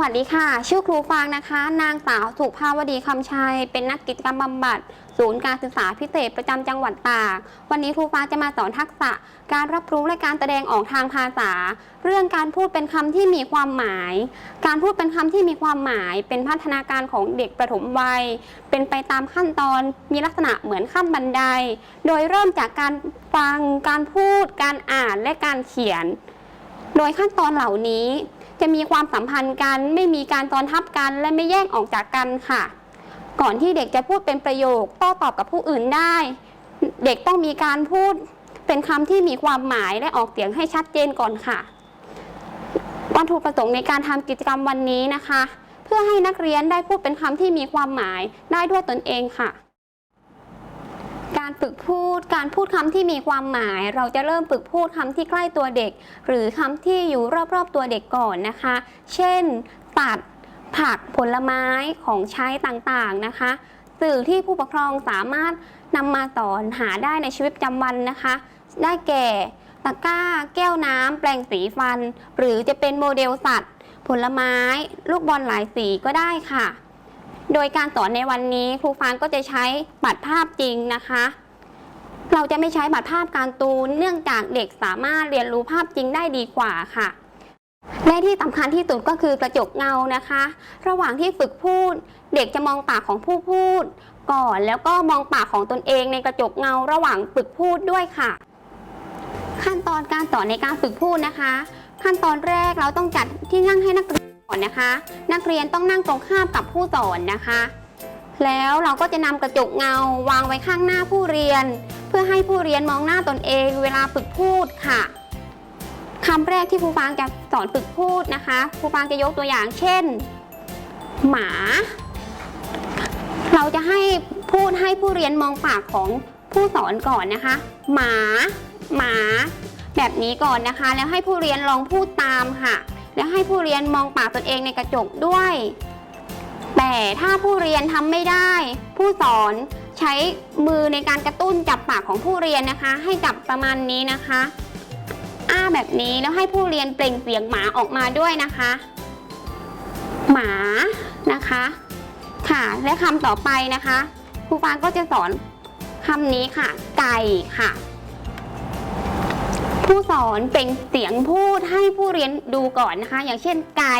วัสดีค่ะ ชื่อครูฟางนะคะ นางสาวสุภาวดีคำชัย เป็นนักกิจกรรมบำบัด ศูนย์การศึกษาพิเศษประจำจังหวัดตาก วันนี้ครูฟางจะมาสอนทักษะ การรับรู้และการแสดงออกทางภาษา เรื่องการพูดเป็นคำที่มีความหมาย การพูดเป็นคำที่มีความหมาย เป็นพัฒนาการของเด็กประถมวัย เป็นไปตามขั้นตอน มีลักษณะเหมือนขั้นบันได โดยเริ่มจากการฟัง การพูด การอ่าน และการเขียน โดยขั้นตอนเหล่านี้ จะมีความสัมพันธ์กัน ไม่มีการซ้อนทับกัน และไม่แยกออกจากกันค่ะ ก่อนที่เด็กจะพูดเป็นประโยคโต้ตอบกับผู้อื่นได้ เด็กต้องมีการพูดเป็นคำที่มีความหมายและออกเสียงให้ชัดเจนก่อนค่ะ วัตถุประสงค์ในการทำกิจกรรมวันนี้นะคะ เพื่อให้นักเรียนได้พูดเป็นคำที่มีความหมายได้ด้วยตนเองค่ะ การฝึกพูด การพูดคำที่มีความหมาย เราจะเริ่มฝึกพูดคำที่ใกล้ตัวเด็ก หรือคำที่อยู่รอบๆตัวเด็กก่อนนะคะ เช่นสัตว์ผัก ผลไม้ ของใช้ต่างๆนะคะ สื่อที่ผู้ปกครองสามารถนำมาสอนหาได้ในชีวิตประจำวันนะคะ ได้แก่ ตะกร้า แก้วน้ำ แปรงสีฟัน หรือจะเป็นโมเดลสัตว์ ผลไม้ ลูกบอลหลายสีก็ได้ค่ะ โดยการสอนในวันนี้ครูฟางก็จะใช้บัตรภาพจริงนะคะ เราจะไม่ใช้บัตรภาพการ์ตูนเนื่องจากเด็กสามารถเรียนรู้ภาพจริงได้ดีกว่าค่ะและที่สำคัญที่สุดก็คือกระจกเงานะคะ ระหว่างที่ฝึกพูด เด็กจะมองปากของผู้พูด ก่อนแล้วก็มองปากของตนเองในกระจกเงา ระหว่างฝึกพูดด้วยค่ะ ขั้นตอนการสอนในการฝึกพูดนะคะ ขั้นตอนแรกเราต้องจัดที่นั่งให้นักเรียน อนนะคะ นักเรียนต้องนั่งตรงข้ามกับผู้สอนนะคะ แล้วเราก็จะนำกระจกเงาวางไว้ข้างหน้าผู้เรียน เพื่อให้ผู้เรียนมองหน้าตนเองเวลาฝึกพูดค่ะคำแรกที่ครูฟางจะสอนฝึกพูดนะคะครูฟางจะยกตัวอย่างเช่น หมา เราจะให้พูดให้ผู้เรียนมองปากของผู้สอนก่อนนะคะ หมา หมา แบบนี้ก่อนนะคะ แล้วให้ผู้เรียนลองพูดตามค่ะ แล้วให้ผู้เรียนมองปากตนเองในกระจกด้วย แต่ถ้าผู้เรียนทำไม่ได้ ผู้สอนใช้มือในการกระตุ้นจับปากของผู้เรียนนะคะ ให้จับประมาณนี้นะคะ อ้าแบบนี้แล้วให้ผู้เรียนเปล่งเสียงหมาออกมาด้วยนะคะ หมานะคะ ค่ะและคำต่อไปนะคะครูฟางก็จะสอนคำนี้ค่ะ ไก่ค่ะ ผู้สอนเป็นเสียงพูด ผู้เรียนดูก่อนนะคะ อย่างเช่น ไก่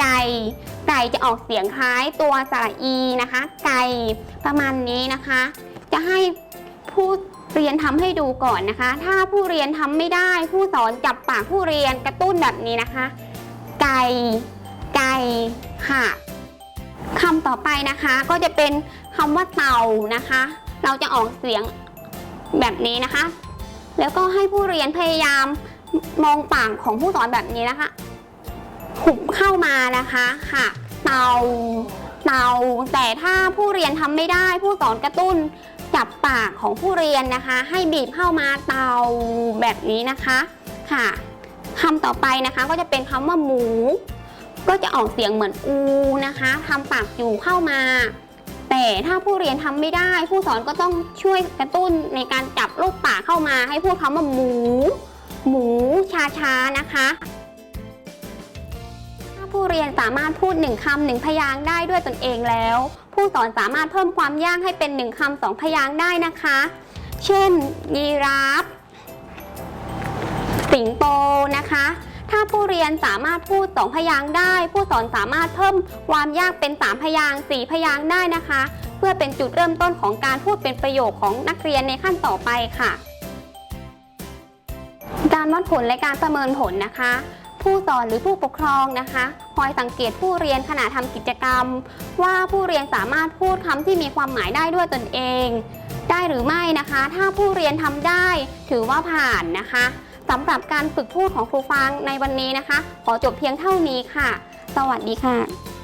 ไก่ ไก่จะออกเสียงคล้ายตัวสระอีนะคะ ไก่ประมาณนี้นะคะ จะให้ผู้เรียนทำให้ดูก่อนนะคะ ถ้าผู้เรียนทำไม่ได้ผู้สอนจับปากผู้เรียนกระตุ้นแบบนี้นะคะ ไก่ ไก่ค่ะคำต่อไปนะคะก็จะเป็นคำว่าเต่านะคะ เราจะออกเสียงแบบนี้นะคะ แล้วก็ให้ผู้เรียนพยายาม มองปากของผู้สอนแบบนี้นะคะหุบเข้ามานะคะค่ะเตาเตาแต่ถ้าผู้เรียนทำไม่ได้ ผู้สอนกระตุ้นจับปากของผู้เรียนนะคะ ให้บีบเข้ามาเตาแบบนี้นะคะค่ะคำต่อไปนะคะก็จะเป็นคำว่าหมู ก็จะออกเสียงเหมือนอูนะคะทำปากอยู่เข้ามา แต่ถ้าผู้เรียนทำไม่ได้ ผู้สอนก็ต้องช่วยกระตุ้นในการจับลูกปากเข้ามา ให้พูดคำว่าหมู หมู ช้านะคะ ถ้าผู้เรียนสามารถพูดหนึ่งคำหนึ่งพยางค์ได้ด้วยตนเองแล้ว ผู้สอนสามารถเพิ่มความยากให้เป็นหนึ่งคำสองพยางค์ได้นะคะ เช่น ยีราฟ สิงโตนะคะ ถ้าผู้เรียนสามารถพูดสองพยางค์ได้ ผู้สอนสามารถเพิ่มความยากเป็นสามพยางค์สี่พยางค์ได้นะคะ เพื่อเป็นจุดเริ่มต้นของการพูดเป็นประโยคของนักเรียนในขั้นต่อไปค่ะ การวัดผลและการประเมินผลนะคะ ผู้สอนหรือผู้ปกครองนะคะคอยสังเกตผู้เรียนขณะทำกิจกรรม ว่าผู้เรียนสามารถพูดคำที่มีความหมายได้ด้วยตนเอง ได้หรือไม่นะคะ ถ้าผู้เรียนทำได้ ถือว่าผ่านนะคะสำหรับการฝึกพูดของครูฟางในวันนี้นะคะ ขอจบเพียงเท่านี้ค่ะ สวัสดีค่ะ